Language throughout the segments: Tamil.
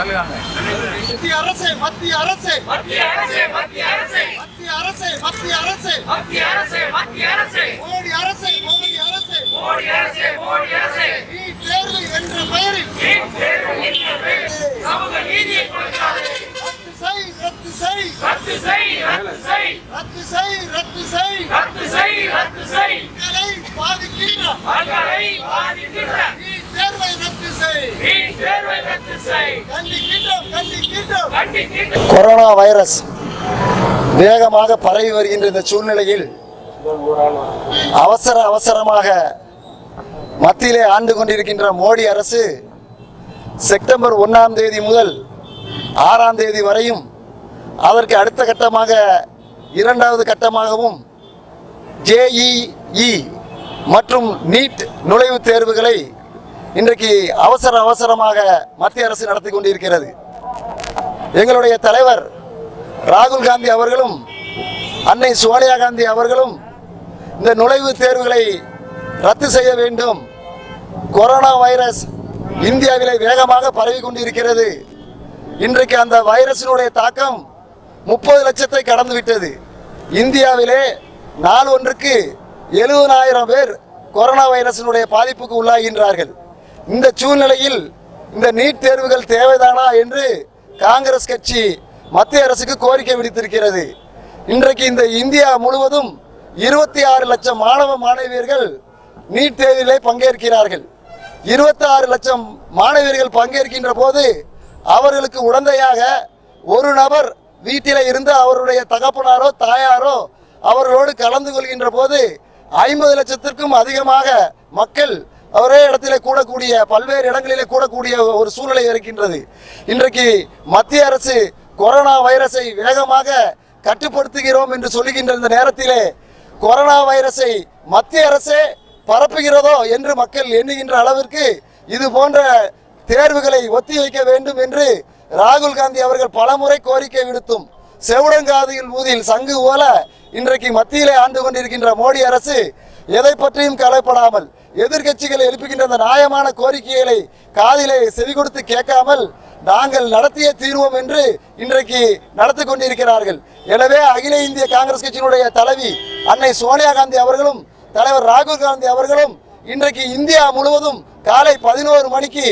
மத்திய அரசு மத்திய அரசு. மத்திய அரசு மத்திய அரசு. மத்திய அரசு மத்திய அரசு மத்திய அரசு மத்திய அரசு மோடி அரசு மோடி அரசு. மோடி அரசு மோடி அரசு நீட் தேர்வு என்ற பெயரில். நீட் தேர்வு என்ற பெயரில் சமூக நீதியை கொடுக்காதே ரத்து செய் ரத்து செய் ரத்து செய் ரத்து செய். ரத்து செய் ரத்து செய் ரத்து செய் ரத்து செய் மக்களை பாதிக்கின்ற மக்களை பாதிக்கின்ற நீட் தேர்வை ரத்து செய் நீட் தேர்வை ரத்து செய் கண்டிக்கின்றோம் கண்டிக்கின்றோம் கண்டிக்கின்ற கொரோனா வைரஸ் வேகமாக பரவி வருகின்ற இந்த சூழ்நிலையில் அவசர அவசரமாக மத்தியிலே ஆண்டு கொண்டிருக்கின்ற மோடி அரசு செப்டம்பர் ஒன்றாம் தேதி முதல் ஆறாம் தேதி வரையும் அதற்கு அடுத்த கட்டமாக இரண்டாவது கட்டமாகவும் ஜேஇஇ மற்றும் நீட் நுழைவுத் தேர்வுகளை இன்றைக்கு அவசர அவசரமாக மத்திய அரசு நடத்தி கொண்டிருக்கிறது. எங்களுடைய தலைவர் ராகுல் காந்தி அவர்களும் அன்னை சோனியா காந்தி அவர்களும் இந்த நுழைவுத் தேர்வுகளை ரத்து செய்ய வேண்டும். கொரோனா வைரஸ் இந்தியாவிலே வேகமாக பரவி கொண்டிருக்கிறது. இன்றைக்கு அந்த வைரஸினுடைய தாக்கம் முப்பது லட்சத்தை கடந்து விட்டது. இந்தியாவிலே நாள் ஒன்றுக்கு எழுபதாயிரம் பேர் கொரோனா வைரஸினுடைய பாதிப்புக்கு உள்ளாகின்றார்கள். இந்த சூழ்நிலையில் இந்த நீட் தேர்வுகள் தேவைதானா என்று காங்கிரஸ் கட்சி மத்திய அரசுக்கு கோரிக்கை விடுத்திருக்கிறது. இன்றைக்கு இந்த இந்தியா முழுவதும் இருபத்தி ஆறு லட்சம் மாணவ மாணவியர்கள் நீட் தேர்விலே பங்கேற்கிறார்கள். இருபத்தி ஆறு லட்சம் மாணவியர்கள் பங்கேற்கின்ற போது அவர்களுக்கு உடந்தையாக ஒரு நபர் வீட்டில் இருந்து அவருடைய தகப்பனாரோ தாயாரோ அவர்களோடு கலந்து கொள்கின்ற போது ஐம்பது லட்சத்திற்கும் அதிகமாக மக்கள் ஒரே இடத்திலே கூடக்கூடிய பல்வேறு இடங்களிலே கூடக்கூடிய ஒரு சூழ்நிலை இருக்கின்றது. இன்றைக்கு மத்திய அரசு கொரோனா வைரஸை வேகமாக கட்டுப்படுத்துகிறோம் என்று சொல்லுகின்ற இந்த நேரத்திலே கொரோனா வைரஸை மத்திய அரசே பரப்புகிறதோ என்று மக்கள் எண்ணுகின்ற அளவிற்கு இது போன்ற தேர்வுகளை ஒத்தி வைக்க வேண்டும் என்று ராகுல் காந்தி அவர்கள் பலமுறை கோரிக்கை விடுத்தும் செவுடங்காதியில் ஊதியில் சங்கு போல இன்றைக்கு மத்தியிலே ஆண்டு கொண்டிருக்கின்ற மோடி அரசு எதை பற்றியும் கலைப்படாமல் எதிர்க்கட்சிகள் எழுப்புகின்ற அந்த நியாயமான கோரிக்கைகளை காதிலே செவி கொடுத்து கேட்காமல் நாங்கள் நடத்திய தீர்வோம் என்று இன்றைக்கு நடத்தி கொண்டிருக்கிறார்கள். எனவே அகில இந்திய காங்கிரஸ் கட்சியினுடைய தலைவி அன்னை சோனியா காந்தி அவர்களும் தலைவர் ராகுல் காந்தி அவர்களும் இன்றைக்கு இந்தியா முழுவதும் காலை பதினோரு மணிக்கு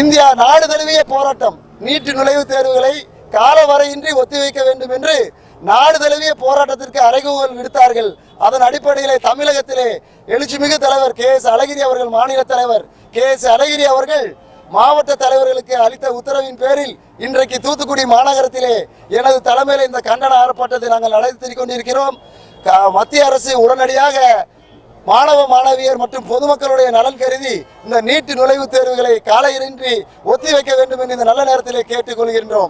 இந்தியா நாடு தழுவிய போராட்டம் நீட்டு நுழைவுத் தேர்வுகளை காலவரையின்றி ஒத்திவைக்க வேண்டும் என்று நாடு தழுவிய போராட்டத்திற்கு அறைகூவல் விடுத்தார்கள். அதன் அடிப்படையிலே தமிழகத்திலே எழுச்சிமிகு தலைவர் கே எஸ் அழகிரி அவர்கள் மாநில தலைவர் கே எஸ் அழகிரி அவர்கள் மாவட்ட தலைவர்களுக்கு அளித்த உத்தரவின் பேரில் இன்றைக்கு தூத்துக்குடி மாநகரத்திலே எனது தலைமையில் இந்த கண்டன ஆர்ப்பாட்டத்தை நாங்கள் நடத்தி கொண்டிருக்கிறோம். க- மத்திய அரசு உடனடியாக மாணவ மாணவியர் மற்றும் பொதுமக்களுடைய நலன் கருதி இந்த நீட்டு நுழைவுத் தேர்வுகளை காலையின்றி ஒத்திவைக்க வேண்டும் என்று இந்த நல்ல நேரத்திலே கேட்டுக்கொள்கின்றோம்.